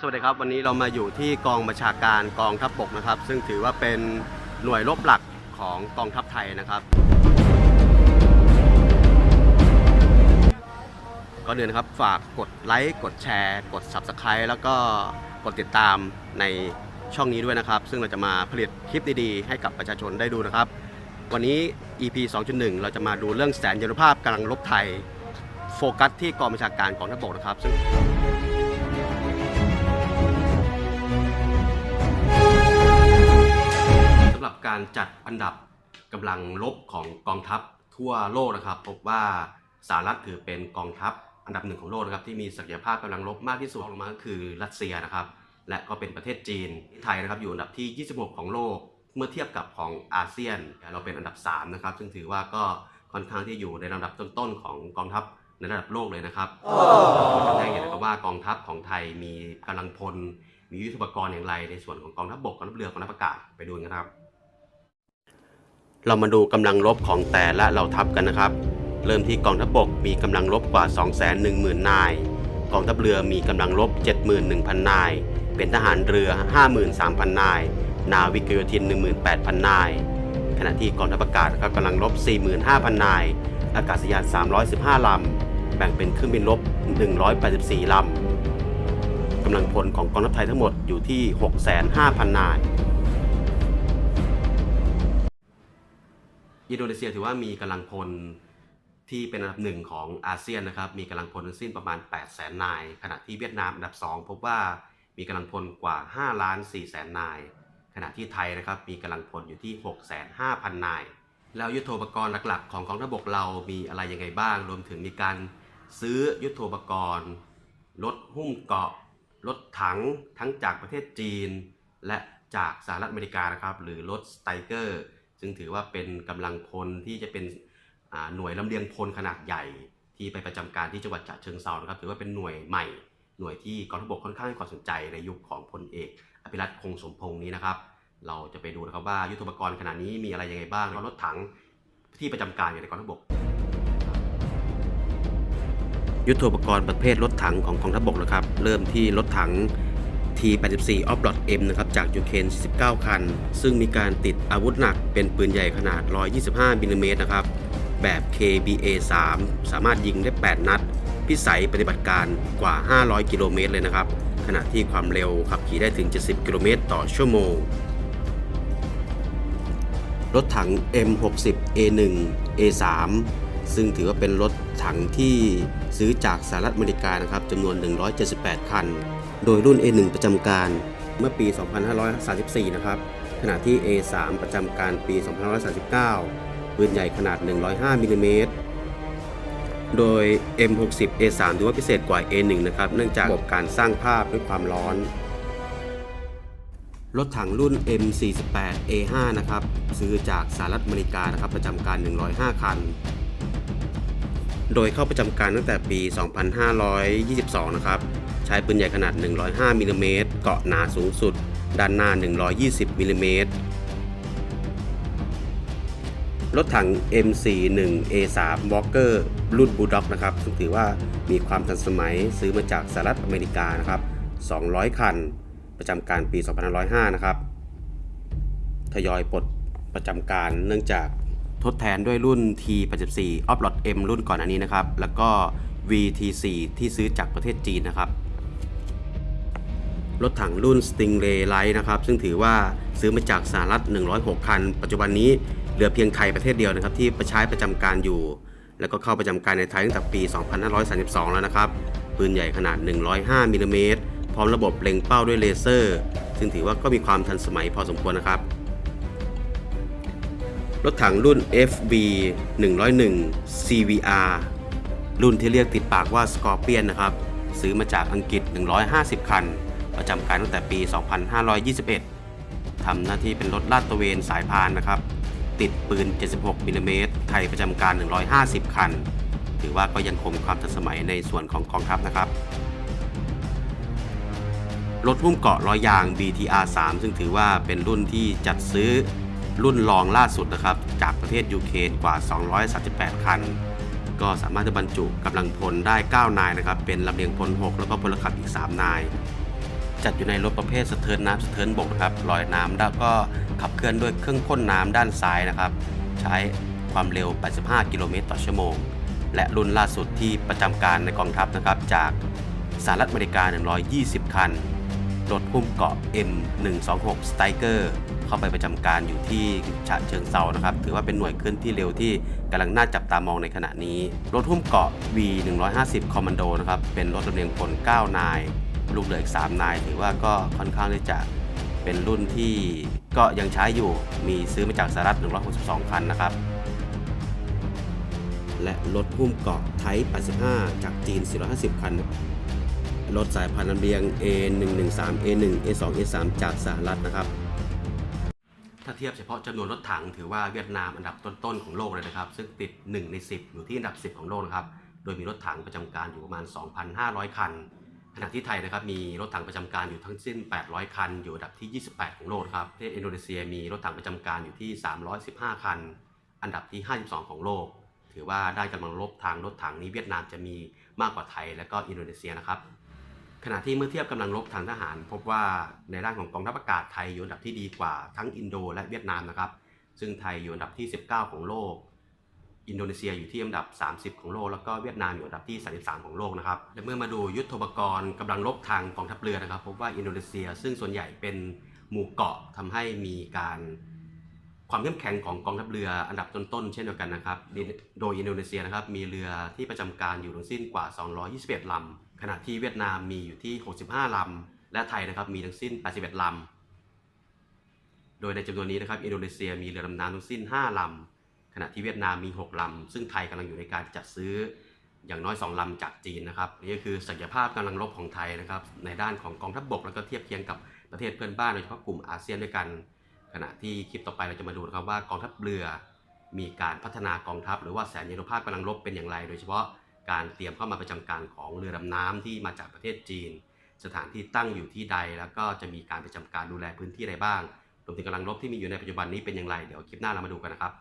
สวัสดีครับวันนี้เรามาอยู่ที่กองบัญชาการกองทัพบกนะครับ ซึ่งถือว่าเป็นหน่วยรบหลักของกองทัพไทยนะครับก็เดือนครับฝากกดไลค์กดแชร์ กด Subscribe แล้วก็กดติดตามในช่องนี้ด้วยนะครับ ซึ่งเราจะมาผลิตคลิปดีๆ ให้กับประชาชนได้ดูนะครับ วันนี้ EP 2.1 เราจะมาดูเรื่องแสนยานุภาพกำลังรบไทย โฟกัสที่กองบัญชาการกองทัพบกนะครับซึ่ง หรับการจัดอันดับกำลังรบของกองทัพทั่วโลกนะครับ พบว่าสหรัฐถือเป็นกองทัพอันดับหนึ่งของโลกนะครับที่มีศักยภาพกำลังรบมากที่สุดรองลงมาก็คือรัสเซียนะครับ และก็เป็นประเทศจีนไทยนะครับอยู่อันดับที่ 26 ของโลก เมื่อเทียบกับของอาเซียน เราเป็นอันดับ 3 นะครับ ซึ่งถือว่าก็ค่อนข้างที่อยู่ในลำดับต้นๆของกองทัพในระดับโลกเลยนะครับทำให้เห็นนะครับว่ากองทัพของไทยมีกำลังพล มียุทธปกรณ์อย่างไรในส่วนของกองทัพบกกองทัพเรือกองทัพอากาศไปดูกันครับ เรามาดูกำลังรบของแต่ละเหล่าทัพกันนะครับ เริ่มที่กองทัพบกมีกำลังรบกว่า 210,000 นาย กองทัพเรือมีกำลังรบ 71,000 นาย เป็นทหารเรือ 53,000 นาย นาวิกโยธิน 18,000 นาย ขณะที่กองทัพอากาศครับกำลังรบ 45,000 นาย อากาศยาน 315 ลำ แบ่งเป็นเครื่องบินรบ 184 ลำกำลังพลของกองทัพไทยทั้งหมดอยู่ที่ 6,500,000 นาย อินโดนีเซียถือว่ามีกำลังพลที่เป็นอันดับหนึ่งของอาเซียนนะครับ มีกำลังพลทั้งสิ้นประมาณ 8 0 0แสนนาย ขณะที่เวียดนามอันดับ 2 พบว่ามีกำลังพลกว่า5ล้าน4แสนนาย ขณะที่ไทยนะครับมีกำลังพลอยู่ที่ 6 5 0 0 0 นาย แล้วยุทโธปกรณ์หลักๆ ของกองทัพบกเรามีอะไรยังไงบ้าง รวมถึงมีการซื้อยุทโธปกรณ์รถหุ้มเกาะรถถังทั้งจากประเทศจีน และจากสหรัฐอเมริกานะครับหรือรถสไตเกอร์ ซึ่งถือว่าเป็นกำลังพลที่จะเป็นหน่วยลำเลียงพลขนาดใหญ่ ที่ไปประจำการที่จังหวัดฉะเชิงเซานะครับถือว่าเป็นหน่วยใหม่ หน่วยที่กองทัพบกค่อนข้างให้ความสนใจในยุคของพลเอกอภิรัตคงสมพงษ์นี้นะครับ เราจะไปดูนะครับว่ายุทโธปกรณ์ขนาดนี้มีอะไรยังไงบ้างรถถังที่ประจำการอยู่ในกองทัพบก ยุทโธปกรณ์ประเภทรถถังของกองทัพบกนะครับ เริ่มที่รถถัง T84 ออฟลอด M นะครับจากยูเครน19 คัน ซึ่งมีการติดอาวุธหนักเป็นปืนใหญ่ขนาด 125มิลลิเมตรนะครับ แบบ KBA3 สามารถยิงได้ 8 นัด พิสัยปฏิบัติการกว่า 500 กิโลเมตรเลยนะครับ ขณะที่ความเร็วขับขี่ได้ถึง 70 กิโลเมตรต่อชั่วโมง รถถัง M60 A1 A3 ซึ่งถือว่าเป็นรถถังที่ซื้อจากสหรัฐอเมริกานะครับจำนวน 178 คัน โดยรุ่น A1 ประจำการเมื่อปี 2534 นะครับ ขณะที่ A3 ประจำการปี 2539 ปืนใหญ่ขนาด 105มิลลิเมตร โดย M60 A3 ถือว่าพิเศษกว่า A1 นะครับ เนื่องจากระบบการสร้างภาพด้วยความร้อน รถถังรุ่น M48 A5 นะครับ ซื้อจากสหรัฐอเมริกานะครับ ประจำการ 105 คัน โดยเข้าประจำการตั้งแต่ปี 2522 นะครับ ใช้ปืนใหญ่ขนาด 105มิลลิเมตรเกาะหนาสูงสุด ด้านหน้า 120มิลลิเมตรรถถัง M41 A3 Walker รุ่น Bulldog นะครับซึ่งถือว่ามีความทันสมัยซื้อมาจากสหรัฐอเมริกานะครับ 200 คัน ประจำการปี 2505 นะครับ ทยอยปลดประจำการเนื่องจากทดแทนด้วยรุ่น T84 ออฟลอด M รุ่นก่อนอันนี้นะครับ แล้วก็ VT4 ที่ซื้อจากประเทศจีนนะครับ รถถังรุ่น Stingray Light นะครับ ซึ่งถือว่าซื้อมาจากสหรัฐ 106 คัน ปัจจุบันนี้เหลือเพียงไทยประเทศเดียวนะครับ ที่ใช้ประจำการอยู่ แล้วก็เข้าประจำการในไทยตั้งแต่ปี 2532 แล้วนะครับ ปืนใหญ่ขนาด 105มิลลิเมตรพร้อมระบบเล็งเป้าด้วยเลเซอร์ ซึ่งถือว่าก็มีความทันสมัยพอสมควรนะครับ รถถังรุ่น FB 101 CVR รุ่นที่เรียกติดปากว่า Scorpion นะครับ ซื้อมาจากอังกฤษ 150 คัน ประจำการตั้งแต่ปี 2521 ทำหน้าที่เป็นรถลาดตระเวนสายพานนะครับ ติดปืน 76มิลลิเมตรไทยประจำการ 150 คัน ถือว่าก็ยังคงความทันสมัยในส่วนของกองทัพนะครับรถหุ้มเกาะล้อยาง BTR 3 ซึ่งถือว่าเป็นรุ่นที่จัดซื้อรุ่นรองล่าสุดนะครับ จากประเทศยูเครนกว่า 238 คัน ก็สามารถจะบรรจุกำลังพลได้ 9 นายนะครับ เป็นลำเลียงพล 6 แล้วก็พลขับอีก 3 นาย จัดอยู่ในรถประเภทสะเทินน้ำสะเทินบกนะครับลอยน้ำแล้วก็ขับเคลื่อนด้วยเครื่องพ่นน้ำด้านซ้ายนะครับ ใช้ความเร็ว 85 กิโลเมตรต่อชั่วโมง และรุ่นล่าสุดที่ประจำการในกองทัพนะครับ จากสหรัฐอเมริกา 120 คัน รถหุ้มเกาะ M126 s t i k e r เข้าไปประจำการอยู่ที่ฉะเชิงเซานะครับ ถือว่าเป็นหน่วยเคลื่อนที่เร็วที่กำลังน่าจับตามองในขณะนี้ รถหุ้มเกาะ V150 Commando นะครับ เป็นรถลำเลียงพล 9 นาย ลูกเรืออีก3นายถือว่าก็ค่อนข้างที่จะเป็นรุ่นที่ก็ยังใช้อยู่มีซื้อมาจากสหรัฐ 162 คันนะครับ และรถหุ้มเกาะไทป์85 จากจีน 450 คัน รถสายพันธุ์ลำเลียง A113 A1 A2 A3 จากสหรัฐนะครับ ถ้าเทียบเฉพาะจำนวนรถถังถือว่าเวียดนามอันดับต้นๆของโลกเลยนะครับ ซึ่งติด 1 ใน 10 อยู่ที่อันดับ 10 ของโลกนะครับ โดยมีรถถังประจำการอยู่ประมาณ 2,500 คัน ขณะที่ไทยนะครับมีรถถังประจำการอยู่ทั้งสิ้น 800 คัน อยู่อันดับที่ 28 ของโลกครับประเทศอินโดนีเซียมีรถถังประจำการอยู่ที่ 315 คัน อันดับที่ 52 ของโลก ถือว่าได้กำลังรบทางรถถังนี้เวียดนามจะมีมากกว่าไทยและก็อินโดนีเซียนะครับ ขณะที่เมื่อเทียบกำลังรบทางทหาร พบว่าในด้านของกองทัพอากาศไทยอยู่อันดับที่ดีกว่าทั้งอินโด และเวียดนามนะครับ ซึ่งไทยอยู่อันดับที่ 19 ของโลก อินโดนีเซียอยู่ที่อันดับ 30 ของโลก แล้วก็เวียดนามอยู่อันดับที่ 33 ของโลกนะครับ และเมื่อมาดูยุทธปกรณ์กำลังรบทางกองทัพเรือนะครับ พบว่าอินโดนีเซีย ซึ่งส่วนใหญ่เป็นหมู่เกาะทำให้มีการความเข้มแข็งของกองทัพเรืออันดับต้นๆ เช่นเดียวกันนะครับ โดยอินโดนีเซียนะครับมีเรือที่ประจำการอยู่ทั้งสิ้นกว่า 221 ลำ ขณะที่เวียดนามมีอยู่ที่ 65 ลำ และไทยนะครับมีทั้งสิ้น 81 ลำ โดยในจำนวนนี้นะครับอินโดนีเซียมีเรือดำน้ำทั้งสิ้น 5 ลำ ขณะที่เวียดนามมี 6 ลำ ซึ่งไทยกำลังอยู่ในการจัดซื้ออย่างน้อย 2 ลำจากจีนนะครับนี่ก็คือศักยภาพกำลังรบของไทยนะครับในด้านของกองทัพบก แล้วก็เทียบเคียงกับประเทศเพื่อนบ้านโดยเฉพาะกลุ่มอาเซียนด้วยกัน ขณะที่คลิปต่อไปเราจะมาดูนะครับว่ากองทัพเรือ มีการพัฒนากองทัพ หรือว่าแสนยานุภาพกำลังรบเป็นอย่างไร โดยเฉพาะการเตรียมเข้ามาประจำการของเรือดำน้ำที่มาจากประเทศจีน สถานที่ตั้งอยู่ที่ใด แล้วก็จะมีการประจำการดูแลพื้นที่ใดบ้างรวมถึงกำลังรบที่มีอยู่ในปัจจุบันนี้เป็นอย่างไรเดี๋ยวคลิปหน้าเรามาดูกันนะครับ